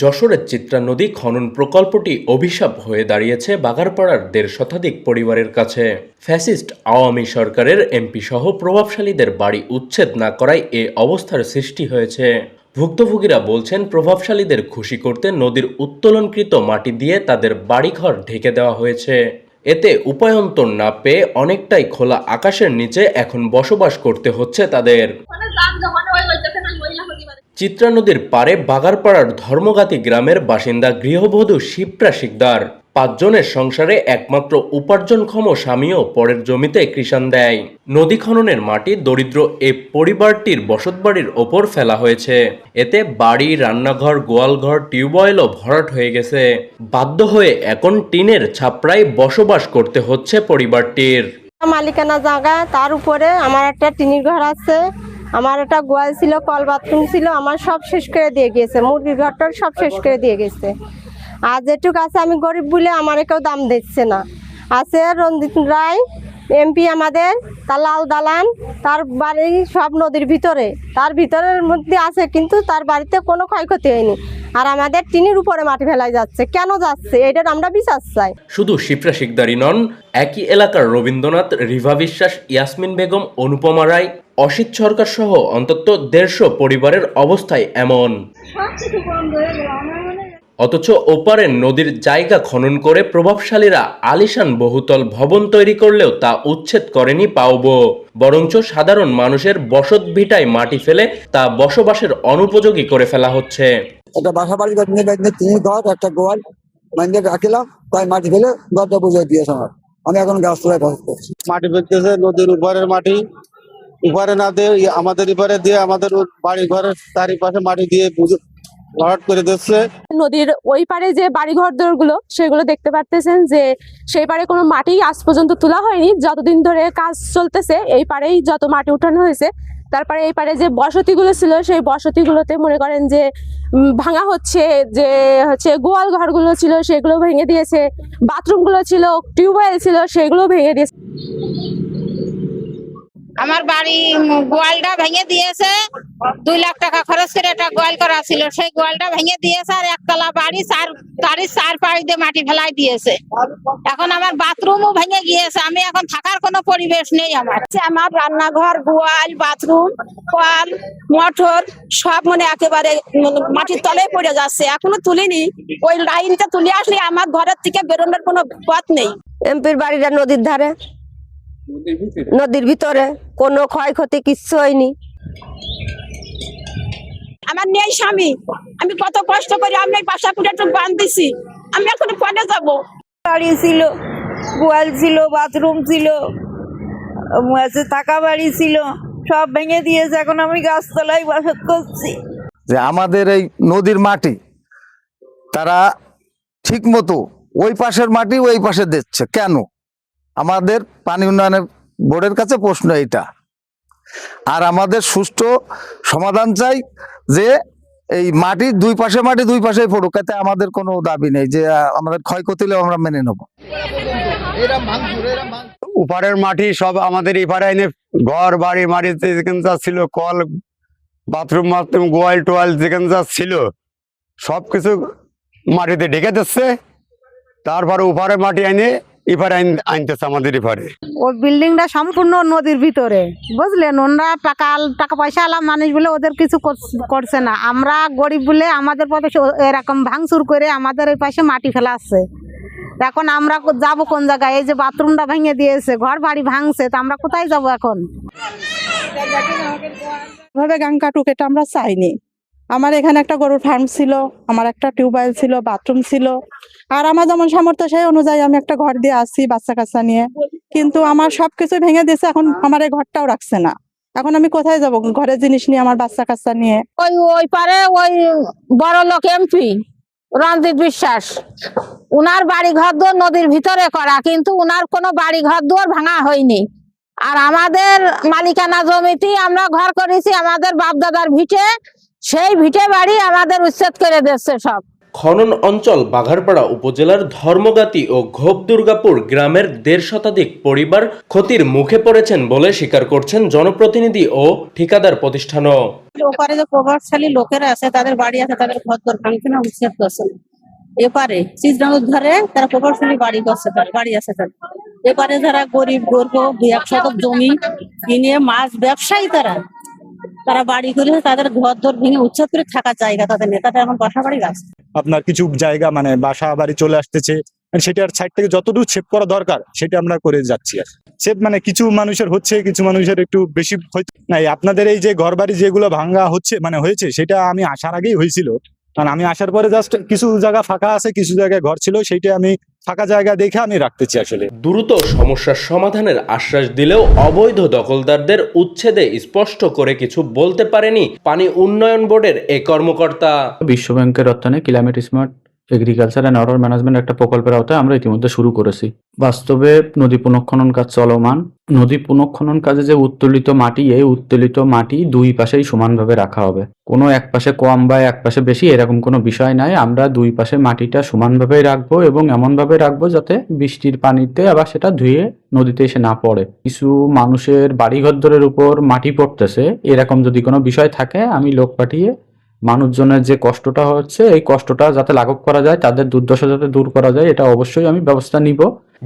যশোরের চিত্রা নদী খনন প্রকল্পটি অভিশাপ হয়ে দাঁড়িয়েছে বাগারপাড়ার দেড় শতাধিক পরিবারের কাছে। ফ্যাসিস্ট আওয়ামী সরকারের এমপি সহ প্রভাবশালীদের বাড়ি উচ্ছেদ না করায় এ অবস্থার সৃষ্টি হয়েছে। ভুক্তভোগীরা বলছেন, প্রভাবশালীদের খুশি করতে নদীর উত্তোলনকৃত মাটি দিয়ে তাদের বাড়িঘর ঢেকে দেওয়া হয়েছে। এতে উপায়ন্তর না পেয়ে অনেকটাই খোলা আকাশের নিচে এখন বসবাস করতে হচ্ছে তাদের। চিত্রা নদীর পারে বাগারপাড়ার ধর্মগাতি গ্রামের বাসিন্দা গৃহবধূ শিপ্রা শিকদার। পাঁচজনের সংসারে একমাত্র উপার্জনক্ষম স্বামীও পরের জমিতে কৃষাণ দেয়। নদী খননের মাটি দরিদ্র এ পরিবারটির বসতবাড়ির ওপর ফেলা হয়েছে। এতে বাড়ি, রান্নাঘর, গোয়ালঘর, টিউবওয়েলও ভরাট হয়ে গেছে। বাধ্য হয়ে এখন টিনের ছাপড়ায় বসবাস করতে হচ্ছে পরিবারটির। মালিকানা জায়গা, তার উপরে আমার একটা টিনির ঘর আছে। আমার একটা গোয়াল ছিল, কল বাথরুম ছিল, আমার সব শেষ করে দিয়ে গেছে মুরগির ঘরটার সব শেষ করে দিয়ে গেছে। আর যেটুক আছে আমি গরিব বলে আমার কেউ দাম দিচ্ছে না। আছে রঞ্জিত রায় এমপি আমাদের তার লাল দালান তার বাড়ি সব নদীর ভিতরে। তার ভিতরের মধ্যে আছে কিন্তু তার বাড়িতে কোনো ক্ষয়ক্ষতি হয়নি। আর আমাদের টিনের উপরে মাটি ফেলাই যাচ্ছে। কেন যাচ্ছে? এটার আমরা বিশ্বাস চাই। শুধু শিপ্রা শিকদারি নন একই এলাকার রবীন্দ্রনাথ রিভা বিশ্বাস ইয়াসমিন বেগম অনুপমা রায় অসিত সরকার সহ অন্তত দেড়শো পরিবারের অবস্থায় এমন। অথচ ওপারে নদীর জায়গা খনন করে প্রভাবশালীরা আলিশান বহুতল ভবন তৈরি করলেও তা উচ্ছেদ করেনি পাওবো। বরঞ্চ সাধারণ মানুষের বসত ভিটায় মাটি ফেলে তা বসবাসের অনুপযোগী করে ফেলা হচ্ছে। একটা বাসা বাড়ি তিন ঘর একটা গোয়াল রাখিলাম তাই মাটি ফেলে ঘরটা বুঝে দিয়েছে আমার আমি এখন গাছ তোলায় বসত করছি। মাটি ফেলতেছে নদীর উপরের মাটি। উপরে না দিয়ে আমাদের উপরে দিয়ে আমাদের বাড়ি ঘরের চারিপাশে মাটি দিয়ে বুঝে- নদীর ওই পারে যে বাড়িঘরগুলো সেগুলো দেখতে পারতেছেন যে সেই পারে কোনো মাটি আজ পর্যন্ত তোলা হয়নি। যতদিন ধরে কাজ চলতেছে, এই পারেই যত মাটি উঠানো হয়েছে তারপরে এই পারে যে বসতিগুলো ছিল, সেই বসতিগুলোতে মনে করেন যে ভাঙা হচ্ছে, যে হচ্ছে গোয়াল ঘরগুলো ছিল, সেগুলো ভেঙে দিয়েছে, বাথরুমগুলো ছিল, টিউবওয়েল ছিল, সেগুলো ভেঙে দিয়েছে। আমার বাড়ি গোয়ালটা ভেঙে দিয়েছে। দুই লাখ টাকা খরচ করে একটা গোয়াল করা ছিল। সেই গোয়ালটা ভেঙে দিয়েছে আর একতলা বাড়ি চার বাড়ির চার পাড়ি দিয়ে মাটি ফেলাই দিয়েছে। এখন আমার বাথরুমও ভেঙে গিয়েছে। আমি এখন থাকার কোনো পরিবেশ নেই আমার। আমার রান্নাঘর গোয়াল বাথরুম কল মোটর সব মানে একেবারে মাটির তলে পড়ে যাচ্ছে। এখনও তুলিনি। ওই লাইনটা তুলে আসলে আমার ঘরের থেকে বেরোনোর কোনো পথ নেই। এমপির বাড়িটা নদীর ধারে। নদীর ভিতরে? কোনো ক্ষয়ক্ষতি কিচ্ছু হয়নি। আমার নেই স্বামী। আমি কত কষ্ট করে আমি বাসা করে একটু বান দিছি। আমি এখন পরে যাব? বাড়ি ছিল গোয়াল ছিল বাথরুম ছিল থাকা বাড়ি ছিল সব ভেঙে দিয়েছে। এখন আমি গাছতলায় বাসত করছি। যে আমাদের এই নদীর মাটি তারা ঠিক মতো ওই পাশের মাটি ওই পাশে দিচ্ছে। কেন? আমাদের পানি উন্নয়নের বোর্ডের কাছে প্রশ্ন এটা আর আমাদের সুষ্ঠু সমাধান চাই যে এই মাটি দুই পাশে মাটি দুই পাশেই পড়ুক, এতে আমাদের কোনো দাবি নেই যে আমাদের ক্ষয়ক্ষতি হলেও আমরা মেনে নেব। উপারের মাটি সব আমাদের এপারে এনে ঘর, বাড়ি মাটিতে যেখানে যা ছিল, কল, বাথরুম বাথরুম, গোয়াল, টোয়াল যেখানে যা ছিল সব কিছু মাটিতে ঢেকে দিচ্ছে। তারপরে উপারে মাটি এনে এপারে আনতেছে আমাদের এপারে। ওই বিল্ডিংটা সম্পূর্ণ নদীর ভিতরে বুঝলেন ওনারা টাকা আল- টাকা পয়সা আলা মানুষ বলে ওদের কিছু করছ- করছে না। আমরা গরিব বলে আমাদের পথে এরকম ভাঙচুর করে আমাদের ওই পাশে মাটি ফেলাচ্ছে এখন আমরা যাব কোন জায়গায়? এই যে বাথরুমটা ভেঙে দিয়েছে ঘর বাড়ি ভাঙছে তো আমরা কোথায় যাব এখন? ভাবে গাং কাটুক এটা আমরা চাইনি। আমার এখানে একটা গরুর ফার্ম ছিল, আমার একটা টিউবওয়েল ছিল বাথরুম ছিল। আর আমার যেমন সামর্থ্য সেই অনুযায়ী আমি একটা ঘর দিয়ে আসছি বাচ্চা কাচ্চা নিয়ে। কিন্তু আমার সবকিছু ভেঙে দিয়েছে, এখন আমার এই ঘরটাও রাখছে না। এখন আমি কোথায় যাব ঘরের জিনিস নিয়ে আমার বাচ্চা কাচ্চা নিয়ে? ওই ওই পারে ওই বড় লোক এমপি রঞ্জিত বিশ্বাস। উনার বাড়ি ঘর দুয়ার নদীর ভিতরে করা, কিন্তু উনার কোনো বাড়ি ঘর দুয়ার ভাঙা হয়নি। আর আমাদের মালিকানা জমিতে আমরা ঘর করেছি, আমাদের বাপ দাদার ভিটে। সেই ভিটে বাড়ি আমাদের উচ্ছেদ করে দিচ্ছে সব। খনন অঞ্চল বাঘারপাড়া উপজেলার ধর্মগাতি ও ঘোপ দুর্গাপুর গ্রামের দেড় শতাধিক পরিবার ক্ষতির মুখে পড়েছেন বলে স্বীকার করছেন জনপ্রতিনিধি ও ঠিকাদার প্রতিষ্ঠানও। ওপারে যে প্রভাবশালী লোকেরা আছে তাদের বাড়ি আছে তাদের ঘর দর ভাঙছে না উচ্ছেদ করছে। এপারে চিজনগর ধারে তারা প্রভাবশালী বাড়ি করছে তার বাড়ি আছে তার। এপারে যারা গরিব গর্ব দুই এক শতক জমি কিনে মাছ ব্যবসায়ী তারা। তারা বাড়ি করে তাদের ঘর দর ভেঙে উচ্ছেদ করে থাকার জায়গা তাদের নেই। এখন বাসা বাড়ি আছে আপনার কিছু জায়গা মানে বাসা বাড়ি চলে আসতেছে মানে সেটার সাইড থেকে যতটুকু সেভ করা দরকার, সেটা আমরা করে যাচ্ছি আর। সেভ মানে কিছু মানুষের হচ্ছে, কিছু মানুষের একটু বেশি নাই। আপনাদের এই যে ঘর বাড়ি যেগুলো ভাঙ্গা হচ্ছে মানে হয়েছে, সেটা আমি আসার আগেই হয়েছিল। কারণ আমি আসার পরে জাস্ট কিছু জায়গা ফাঁকা আছে, কিছু জায়গায় ঘর ছিল, সেইটা আমি ফাঁকা জায়গা দেখে আমি রাখতেছি আসলে। দ্রুত সমস্যার সমাধানের আশ্বাস দিলেও অবৈধ দখলদারদের উচ্ছেদে স্পষ্ট করে কিছু বলতে পারেনি পানি উন্নয়ন বোর্ডের এ কর্মকর্তা। বিশ্বব্যাংকের রত্নে অর্থায়নে climate smart agriculture and water management একটা প্রকল্পের আওতায় আমরা ইতিমধ্যে শুরু করেছি। বাস্তবে নদী পুনঃখনন কাজ চলমান। নদী পুনঃখনন কাজে যে উত্তোলিত মাটি, এই উত্তোলিত মাটি দুই পাশেই সমানভাবে রাখা হবে। কোনো এক পাশে কম বা এক পাশে বেশি এরকম কোনো বিষয় নাই। আমরা দুই পাশে মাটিটা সমানভাবেই রাখব এবং এমনভাবে রাখব যাতে বৃষ্টির পানিতে আবার সেটা ধুয়ে নদীতে এসে না পড়ে। কিছু মানুষের বাড়িঘরদরের উপর মাটি পড়তেছে। এরকম যদি কোনো বিষয় থাকে, আমি লোক পাঠিয়ে মানুষজনের যে কষ্টটা হচ্ছে, এই কষ্টটা যাতে লাঘব করা যায়, তাদের দুর্দশা যাতে দূর করা যায়, এটা অবশ্যই আমি ব্যবস্থা নিব।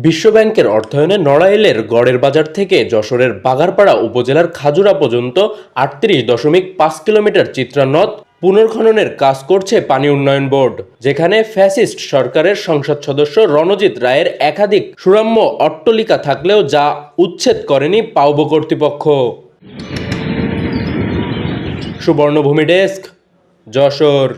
বিশ্ব ব্যাংকের অর্থায়নে নড়াইলের গড়ের বাজার থেকে যশোরের বাগারপাড়া উপজেলার খাজুরা পর্যন্ত আটত্রিশ দশমিক পাঁচ কিলোমিটার চিত্রা নদ পুনর্খননের কাজ করছে পানি উন্নয়ন বোর্ড, যেখানে ফ্যাসিস্ট সরকারের সংসদ সদস্য রণজিৎ রায়ের একাধিক সুরাম্য অট্টলিকা থাকলেও যা উচ্ছেদ করেনি পাউব কর্তৃপক্ষ। সুবর্ণভূমি ডেস্ক যশোর